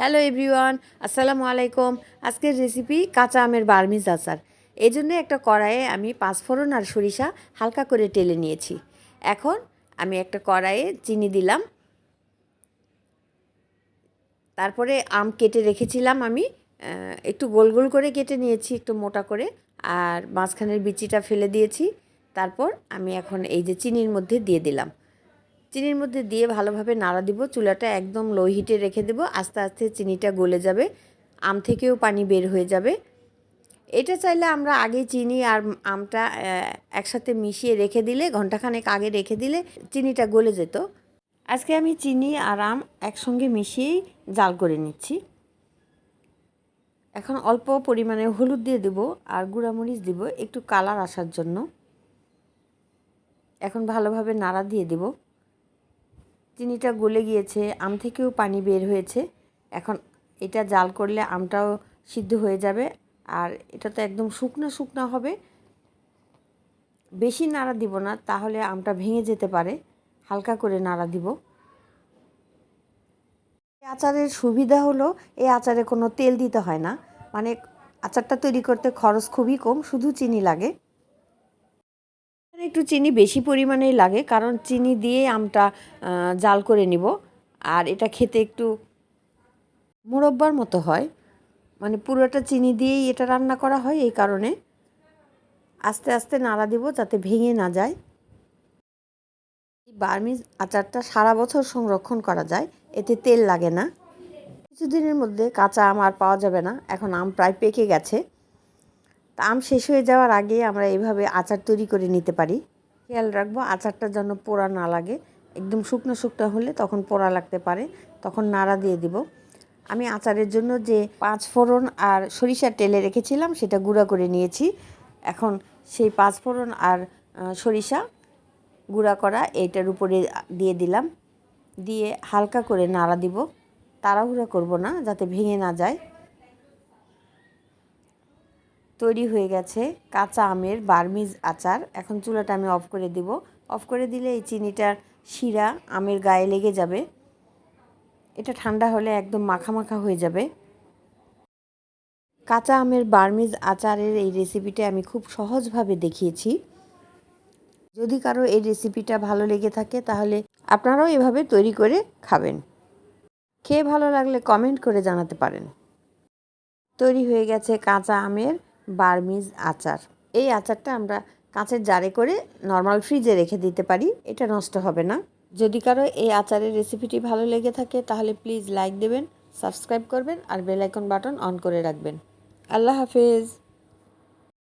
Hello everyone, আসসালামু আলাইকুম। আজকের রেসিপি কাঁচা আমের বার্মিজ আচার। এই জন্য একটা কড়াইয়ে আমি পাঁচফোড়ন আর সরিষা হালকা করে টেলে নিয়েছি। এখন আমি একটা কড়াইয়ে চিনি দিলাম। তারপরে আম কেটে রেখেছিলাম আমি। একটু গোল গোল করে কেটে নিয়েছি, একটু মোটা করে। আর মাঝখানের বিচিটা ফেলে দিয়েছি। তারপর আমি এখন এই যে চিনির মধ্যে দিয়ে দিলাম। চিনির মধ্যে দিয়ে ভালোভাবে নাড়া দিব। চুলাটা একদম লো হিটে রেখে দেব। আস্তে আস্তে চিনিটা গলে যাবে। আম থেকেও পানি বের হয়ে যাবে। এটা চাইলে আমরা আগে চিনি আর আমটা একসাথে মিশিয়ে রেখে দিলে ঘন্টাখানেক আগে রেখে দিলে চিনিটা গলে যেত। আজকে আমি চিনি আর আম একসঙ্গে মিশিয়েই জাল করে নিচ্ছি। এখন অল্প পরিমাণে হলুদ দিয়ে দেব আর গুঁড়ামরিচ দিব একটু কালার আসার জন্য। এখন ভালোভাবে নাড়া দিয়ে দেব। চিনিটা গলে গিয়েছে, আম থেকেও পানি বের হয়েছে। এখন এটা জাল করলে আমটাও সিদ্ধ হয়ে যাবে আর এটা তো একদম শুকনো শুকনো হবে। বেশি নাড়া দিব না, তাহলে আমটা ভেঙে যেতে পারে। হালকা করে নাড়া দিব। এই আচারের সুবিধা হলো, এই আচারে কোনো তেল দিতে হয় না। মানে আচারটা তৈরি করতে খরচ খুবই কম, শুধু চিনি লাগে। একটু চিনি বেশি পরিমাণেই লাগে, কারণ চিনি দিয়ে আমটা জাল করে নিব। আর এটা খেতে একটু মুরব্বার মতো হয়। মানে পুরোটা চিনি দিয়েই এটা রান্না করা হয় এই কারণে। আস্তে আস্তে নাড়া দিব যাতে ভেঙে না যায়। বার্মিজ আচারটা সারা বছর সংরক্ষণ করা যায়, এতে তেল লাগে না। কিছুদিনের মধ্যে কাঁচা আম আর পাওয়া যাবে না, এখন আম প্রায় পেকে গেছে। তা আম শেষ হয়ে যাওয়ার আগে আমরা এইভাবে আচার তৈরি করে নিতে পারি। খেয়াল রাখব, আচারটা যেন পোড়া না লাগে। একদম শুকনো শুকনো হলে তখন পোড়া লাগতে পারে। তখন নাড়া দিয়ে দিব। আমি আচারের জন্য যে পাঁচ ফোড়ন আর সরিষার তেলে রেখেছিলাম, সেটা গুঁড়া করে নিয়েছি। এখন সেই পাঁচ ফোড়ন আর সরিষা গুঁড়া করা এইটার উপরে দিয়ে দিলাম। দিয়ে হালকা করে নাড়া দিব। তাড়াহুড়া করব না, যাতে ভেঙে না যায়। তৈরি হয়ে গেছে কাঁচা আমের বার্মিজ আচার। এখন চুলাটা আমি অফ করে দিব। অফ করে দিলে এই চিনিটার শিরা আমের গায়ে লেগে যাবে। এটা ঠান্ডা হলে একদম মাখা মাখা হয়ে যাবে। কাঁচা আমের বার্মিজ আচারের এই রেসিপিটা আমি খুব সহজভাবে দেখিয়েছি। যদি কারও এই রেসিপিটা ভালো লেগে থাকে, তাহলে আপনারাও এভাবে তৈরি করে খাবেন। খেয়ে ভালো লাগলে কমেন্ট করে জানাতে পারেন। তৈরি হয়ে গেছে কাঁচা আমের বার্মিজ আচার। এই আচারটা আমরা কাঁচের জারে করে নর্মাল ফ্রিজে রেখে দিতে পারি, এটা নষ্ট হবে না। যদি কারও এই আচারের রেসিপিটি ভালো লেগে থাকে, তাহলে প্লিজ লাইক দেবেন সাবস্ক্রাইব করবেন, আর বেলাইকন বাটন অন করে রাখবেন। আল্লাহ হাফেজ।